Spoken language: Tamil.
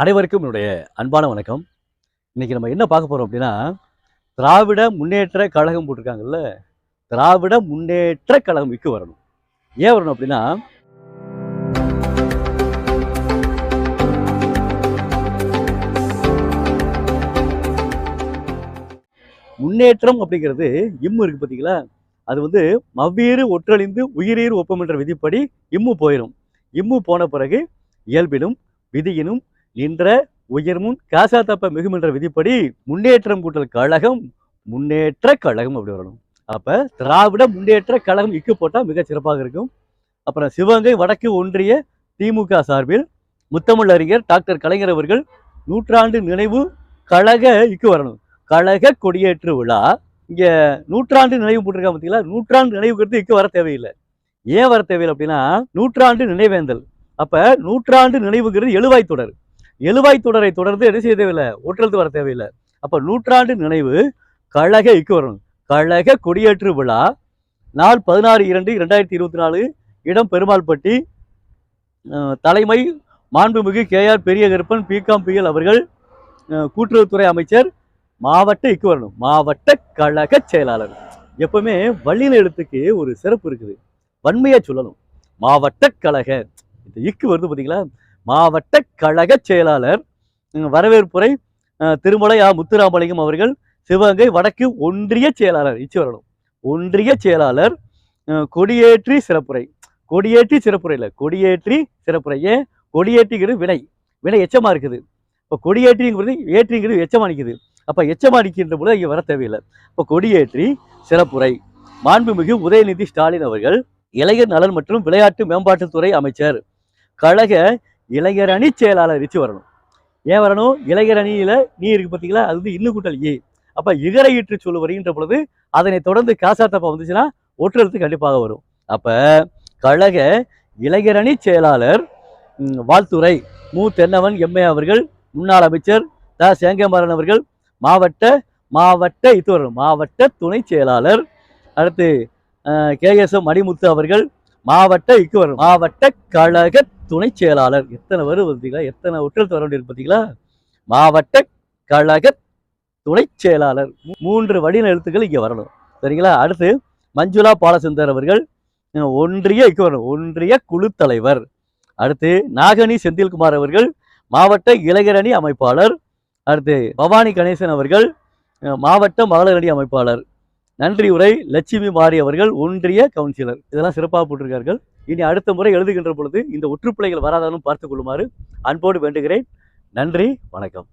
அனைவருக்கும் என்னுடைய அன்பான வணக்கம். இன்னைக்கு நம்ம என்ன பார்க்க போறோம் அப்படின்னா திராவிட முன்னேற்ற கழகம் போட்டிருக்காங்கல்ல திராவிட முன்னேற்ற கழகம் விக்கு வரணும். ஏன் வரணும் அப்படின்னா முன்னேற்றம் அப்படிங்கிறது இம்மு இருக்கு பார்த்தீங்களா அது வந்து மவ்வீறு ஒற்றழிந்து உயிரீர் ஒப்பம் என்ற விதிப்படி இம்மு போயிடும் இம்மு போன பிறகு இயல்பினும் விதியினும் இன்ற உயர்முன் காசா தப்ப மிகும் என்ற விதிப்படி முன்னேற்றம் கூட்டல் கழகம் முன்னேற்ற கழகம் அப்படி வரணும். அப்ப திராவிட முன்னேற்ற கழகம் இக்கு போட்டால் மிக சிறப்பாக இருக்கும். அப்புறம் சிவகங்கை வடக்கு ஒன்றிய திமுக சார்பில் முத்தமிழ் அறிஞர் டாக்டர் கலைஞர் அவர்கள் நூற்றாண்டு நினைவு கழக இக்கு வரணும். கழக கொடியேற்று விழா. இங்க நூற்றாண்டு நினைவு போட்டிருக்காங்க பார்த்தீங்களா நூற்றாண்டு நினைவுக்கு இக்கு வர தேவையில்லை. ஏன் வர தேவையில்லை அப்படின்னா நூற்றாண்டு நினைவேந்தல். அப்ப நூற்றாண்டு நினைவுங்கிறது எழுவாய் தொடர். எழுவாய் தொடரை தொடர்ந்து என்ன செய்ய தேவையில்லை? ஒற்றெழுத்து வர தேவையில்லை. அப்போ நூற்றாண்டு நினைவு கழக இக்கு வரணும் கழக கொடியேற்று விழா நாள் பதினாறு இரண்டு இரண்டாயிரத்தி இருபத்தி நாலு இடம் பெருமாள்பட்டி தலைமை மாண்புமிகு K R Periyakaruppan BCom BL அவர்கள் கூட்டுறவுத்துறை அமைச்சர் மாவட்ட இக்கு வரணும். மாவட்ட கழக செயலாளர். எப்பவுமே வள்ளின எழுத்துக்கு ஒரு சிறப்பு இருக்குது. வன்மையாக சொல்லணும். மாவட்ட கழக. இந்த இக்கு வருது பார்த்தீங்களா மாவட்ட கழக செயலாளர் வரவேற்புரை திருமலை ஆ. முத்துராமலிங்கம் அவர்கள் சிவகங்கை வடக்கு ஒன்றிய செயலாளர் இச்சு வரணும் ஒன்றிய செயலாளர் கொடியேற்றி சிறப்புரை. கொடியேற்றி சிறப்புரை இல்லை கொடியேற்றி சிறப்புரை. ஏன்? கொடியேற்றிங்கிறது வினை. வினை எச்சமாக இருக்குது. இப்போ கொடியேற்றிங்கிறது ஏற்றிங்கிறது எச்சமா நிற்குது அப்போ எச்சமா நிற்கின்ற போது இங்கே வர தேவையில்லை. இப்போ கொடியேற்றி சிறப்புரை. மாண்புமிகு உதயநிதி ஸ்டாலின் அவர்கள் இளைஞர் நலன் மற்றும் விளையாட்டு மேம்பாட்டுத்துறை அமைச்சர் கழக இளைஞர் அணி செயலாளர் ரிச்சு வரணும். ஏன் வரணும்? இளைஞர் அணியில் நீ இருக்கு பார்த்தீங்களா? அது வந்து இன்னும் கூட்டல் ஏ. அப்போ இகரை ஈற்று சொல்லு வருகின்ற பொழுது அதனை தொடர்ந்து காசாத்தப்பா வந்துச்சுன்னா ஒற்றெழுத்து கண்டிப்பாக வரும். அப்போ கழக இளைஞர் அணி செயலாளர் வாழ்த்துறை. வாழ்த்துரை மு. தென்னவன் எம்ஏ அவர்கள் முன்னாள் அமைச்சர் த. சேங்கமாறன் அவர்கள் மாவட்ட மாவட்ட இது மாவட்ட துணை செயலாளர் அடுத்து கே. எஸ். எம். மணிமுத்து அவர்கள் மாவட்ட இக்கு வரும். மாவட்ட கழக துணை செயலாளர் எத்தனை வரும் பார்த்தீங்களா? எத்தனை ஒற்றல் வர வேண்டியிருக்கு பார்த்தீங்களா? மாவட்ட கழக துணை செயலாளர். மூன்று வடின எழுத்துக்கள் இங்கே வரணும். சரிங்களா? அடுத்து மஞ்சுளா பாலசுந்தர் அவர்கள் ஒன்றிய இங்கே வரணும். ஒன்றிய குழு தலைவர். அடுத்து நாகனி செந்தில்குமார் அவர்கள் மாவட்ட இளைஞரணி அமைப்பாளர். அடுத்து பவானி கணேசன் அவர்கள் மாவட்ட மகளிர் அணி அமைப்பாளர். நன்றி உரை லட்சுமி மாறி அவர்கள் ஒன்றிய கவுன்சிலர் இதெல்லாம் சிறப்பாக போட்டிருக்கார்கள். இனி அடுத்த முறை எழுதுகின்ற பொழுது இந்த ஒற்றுப்பிள்ளைகள் வராதாலும் பார்த்து கொள்ளுமாறு அன்போடு வேண்டுகிறேன். நன்றி வணக்கம்.